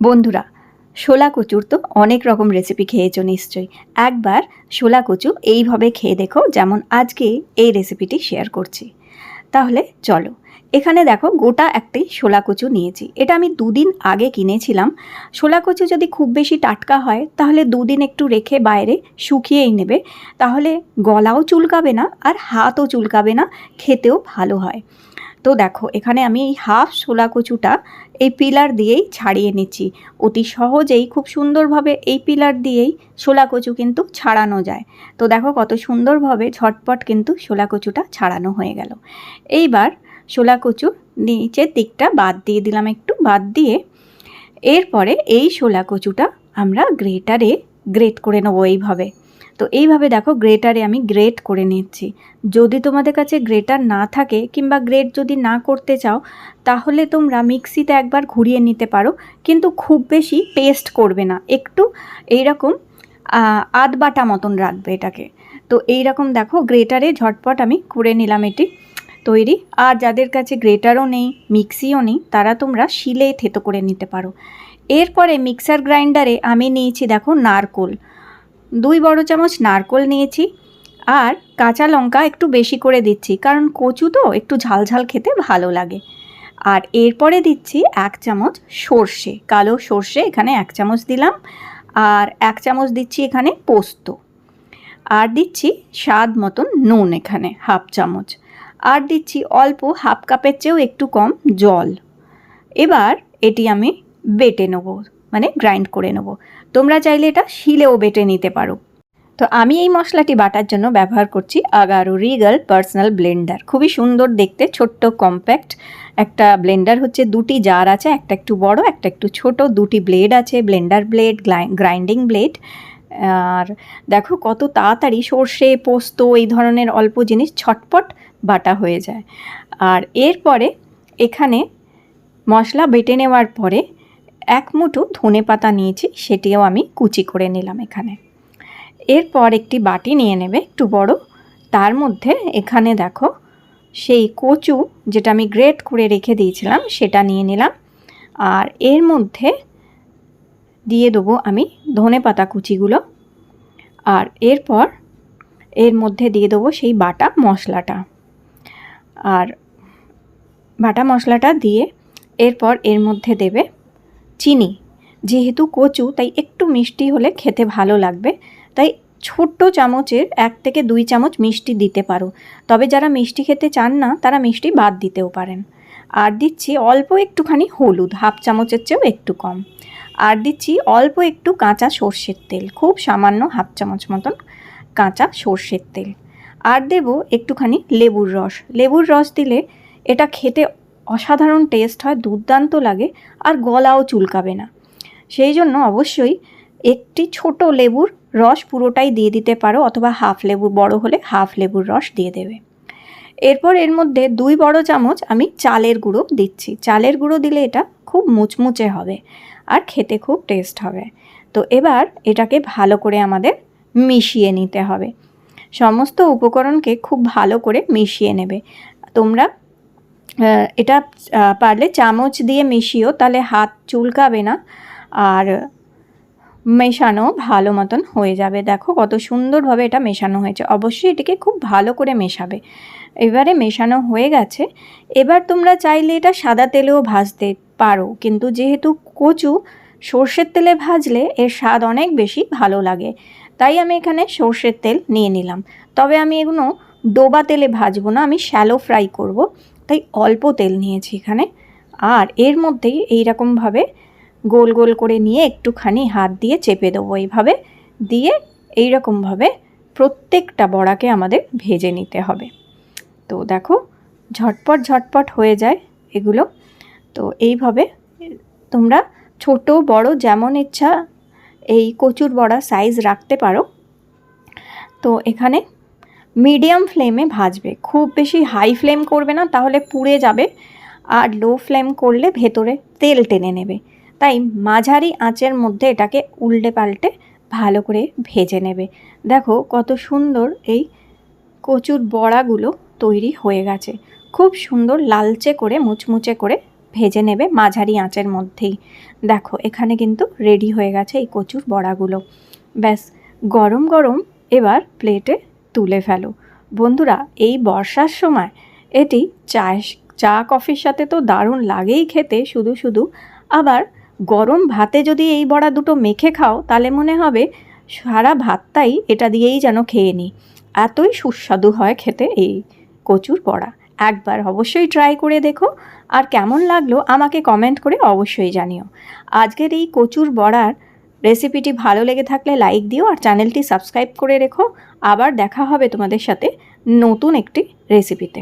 বন্ধুরা শোলা কচুর তো অনেক রকম রেসিপি খেয়েছো নিশ্চয়ই। একবার শোলা কচু এইভাবে খেয়ে দেখো যেমন আজকে এই রেসিপিটি শেয়ার করছি। তাহলে চলো, এখানে দেখো গোটা একটি শোলা কচু নিয়েছি। এটা আমি দুদিন আগে কিনেছিলাম। শোলা কচু যদি খুব বেশি টাটকা হয়, তাহলে দুদিন একটু রেখে বাইরে শুকিয়েই নেবে। তাহলে গলাও চুলকাবে না আর হাতও চুলকাবে না, খেতেও ভালো হয়। তো দেখো, এখানে আমি এই হাফ শোলা কচুটা এই পিলার দিয়েই ছাড়িয়ে নিচ্ছি। অতি সহজেই, খুব সুন্দরভাবে এই পিলার দিয়েই শোলা কচু কিন্তু ছাড়ানো যায়। তো দেখো কত সুন্দরভাবে ঝটপট কিন্তু শোলা কচুটা ছাড়ানো হয়ে গেল। এইবার শোলা কচুর নিচের দিকটা বাদ দিয়ে দিলাম একটু, বাদ দিয়ে এরপরে এই শোলা কচুটা আমরা গ্রেটারে গ্রেট করে নেব এইভাবে। তো এইভাবে দেখো গ্রেটারে আমি গ্রেট করে নিচ্ছি। যদি তোমাদের কাছে গ্রেটার না থাকে কিংবা গ্রেট যদি না করতে চাও, তাহলে তোমরা মিক্সিতে একবার ঘুরিয়ে নিতে পারো, কিন্তু খুব বেশি পেস্ট করবে না। একটু এইরকম আধ বাটা মতন রাখবে এটাকে। তো এই রকম দেখো গ্রেটারে ঝটপট আমি করে নিলাম এটি তৈরি। আর যাদের কাছে গ্রেটারও নেই মিক্সিও নেই, তারা তোমরা শিলে থেতো করে নিতে পারো। এরপরে মিক্সার গ্রাইন্ডারে আমি নিয়েছি দেখো নারকোল। দুই বড় চামচ নারকোল নিয়েছি আর কাঁচা লঙ্কা একটু বেশি করে দিচ্ছি, কারণ কচু তো একটু ঝালঝাল খেতে ভালো লাগে। আর এরপরে দিচ্ছি এক চামচ সর্ষে, কালো সর্ষে এখানে এক চামচ দিলাম, আর এক চামচ দিচ্ছি এখানে পোস্ত। আর দিচ্ছি স্বাদ মতন নুন এখানে, হাফ চামচ। আর দিচ্ছি অল্প হাফ কাপের চেয়েও একটু কম জল। এবার এটি আমি বেটে নেব। মানে গ্রাইন্ড করে নেব। তোমরা চাইলে এটা শিলেও বেটে নিতে পারো। তো আমি এই মশলাটি বাটার জন্য ব্যবহার করছি আগারো রিগাল পার্সোনাল ব্লেন্ডার। খুবই সুন্দর দেখতে, ছোট্ট, কম্প্যাক্ট। একটা ব্লেন্ডার হচ্ছে দুটি জার আছে, একটা একটু বড়, একটা একটু ছোট। দুটি ব্লেড আছে ব্লেন্ডার ব্লেড গ্রাইন্ডিং ব্লেড আর দেখো কত তাড়াতাড়ি সর্ষে, পোস্ত এই ধরনের অল্প জিনিস ছটপট বাটা হয়ে যায়। আর এরপরে এখানে মশলা বেটে নেওয়ার পরে এক মুঠো ধনে পাতা নিয়েছি, সেটিও আমি কুচি করে নিলাম এখানে। এরপর একটি বাটি নিয়ে নেবে, একটু বড়। তার মধ্যে এখানে দেখো, সেই কচু যেটা আমি গ্রেট করে রেখে দিয়েছিলাম, সেটা নিয়ে নিলাম। আর এর মধ্যে দিয়ে দেবো আমি ধনে পাতা কুচিগুলো। আর এরপর এর মধ্যে দিয়ে দেবো সেই বাটা মশলাটা। আর বাটা মশলাটা দিয়ে এরপর এর মধ্যে দেবে চিনি। যেহেতু কচু, তাই একটু মিষ্টি হলে খেতে ভালো লাগবে। তাই ছোট্ট চামচের এক থেকে দুই চামচ মিষ্টি দিতে পারো। তবে যারা মিষ্টি খেতে চান না, তারা মিষ্টি বাদ দিতেও পারেন। আর দিচ্ছি অল্প একটুখানি হলুদ, হাফ চামচের চেয়েও একটু কম। আর দিচ্ছি অল্প একটু কাঁচা সর্ষের তেল, খুব সামান্য হাফ চামচ মতন কাঁচা সর্ষের তেল। আর দেব একটুখানি লেবুর রস। লেবুর রস দিলে এটা খেতে অসাধারণ টেস্ট হয়, দুর্দান্ত লাগে আর গলাও চুলকাবে না। সেই জন্য অবশ্যই একটি ছোট লেবুর রস পুরোটাই দিয়ে দিতে পারো অথবা হাফ লেবু, বড় হলে হাফ লেবুর রস দিয়ে দেবে। এরপর এর মধ্যে দুই বড় চামচ আমি চালের গুঁড়ো দিচ্ছি। চালের গুঁড়ো দিলে এটা খুব মুচমুচে হবে আর খেতে খুব টেস্ট হবে। তো এবার এটাকে ভালো করে আমাদের মিশিয়ে নিতে হবে। সমস্ত উপকরণকে খুব ভালো করে মিশিয়ে নেবে। তোমরা এটা পারলে চামচ দিয়ে মিশিও তাহলে হাত চুলকাবে না আর মেশানো ভালো মতন হয়ে যাবে। দেখো কত সুন্দরভাবে এটা মেশানো হয়েছে। অবশ্যই এটিকে খুব ভালো করে মেশাবে। এবারে মেশানো হয়ে গেছে। এবার তোমরা চাইলে এটা সাদা তেলেও ভাজতে পারো। কিন্তু যেহেতু কচু, সর্ষের তেলে ভাজলে এর স্বাদ অনেক বেশি ভালো লাগে। তাই আমি এখানে সর্ষের তেল নিয়ে নিলাম। তবে আমি এগুলো ডোবা তেলে ভাজবো না, আমি শ্যালো ফ্রাই করব। তাই অল্প তেল নিয়েছি এখানে। আর এর মধ্যেই এইরকমভাবে গোল গোল করে নিয়ে একটুখানি হাত দিয়ে চেপে দেবো এইভাবে। দিয়ে এইরকমভাবে প্রত্যেকটা বড়াকে আমাদের ভেজে নিতে হবে। তো দেখো, ঝটপট ঝটপট হয়ে যায় এগুলো। তো এইভাবে তোমরা ছোট, বড় যেমন ইচ্ছা এই কচুর বড়া সাইজ রাখতে পারো। তো এখানে মিডিয়াম ফ্লেমে ভাজবে। খুব বেশি হাই ফ্লেম করবে না, তাহলে পুড়ে যাবে আর লো ফ্লেম করলে ভেতরে তেল টেনে নেবে। তাই মাঝারি আঁচের মধ্যে এটাকে উল্টে পাল্টে ভালো করে ভেজে নেবে। দেখো কত সুন্দর এই কচুর বড়াগুলো তৈরি হয়ে গেছে। খুব সুন্দর লালচে করে, মুচমুচে করে ভেজে নেবে মাঝারি আঁচের মধ্যেই। দেখো এখানে কিন্তু রেডি হয়ে গেছে এই কচুর বড়াগুলো। ব্যাস, গরম গরম এবার প্লেটে তুলে ফেলো। বন্ধুরা, এই বর্ষার সময় এটি চা চা, কফির সাথে তো দারুণ লাগেই খেতে, শুধু শুধু। আবার গরম ভাতে যদি এই বড়া দুটো মেখে খাও, তাহলে মনে হবে সারা ভাতটাই এটা দিয়েই যেন খেয়ে নিই এতই সুস্বাদু হয় খেতে এই কচুর বড়া। একবার অবশ্যই ট্রাই করে দেখো। আর কেমন লাগল আমাকে কমেন্ট করে অবশ্যই জানিও। আজকের এই কচুর বড়ার রেসিপিটি ভালো লেগে থাকলে লাইক দিও আর চ্যানেলটি সাবস্ক্রাইব করে রেখো। আবার দেখা হবে তোমাদের সাথে নতুন একটি রেসিপিতে।